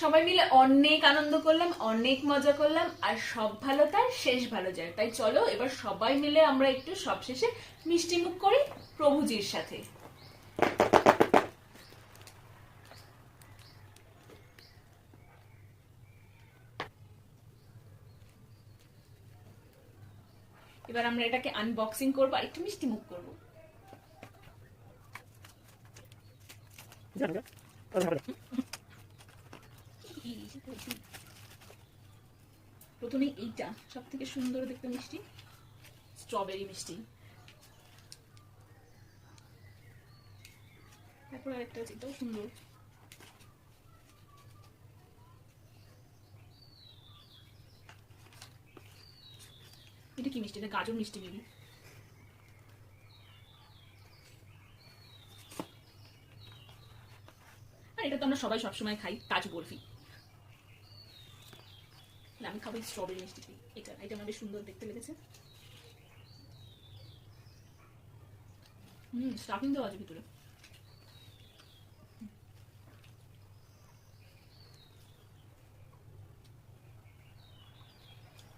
সবাই মিলে অনেক আনন্দ করলাম, অনেক মজা করলাম, আর সব ভালো তার, শেষ ভালো যায়। তাই চলো, এবার সবাই মিলে আমরা একটু সবশেষে মিষ্টি মুখ করি প্রভুজির সাথে। এবার আমরা এটাকে আনবক্সিং করব, আর একটু মিষ্টি মুখ করব। প্রথমে এইটা সব থেকে সুন্দর দেখতে মিষ্টি স্ট্রবেরি মিষ্টি। তারপর আরেকটা আছে, এটাও সুন্দর। এটা কি মিষ্টি? এটা গাজর মিষ্টি দিবি আর এটা তো আমরা সবাই সবসময় খাই কাজু বরফি আমি খাব স্ট্রবেরি মিষ্টি দিয়ে। এটা এটা আমার বেশ সুন্দর দেখতে লেগেছে হুম স্টাফিং দেওয়া আছে ভিতরে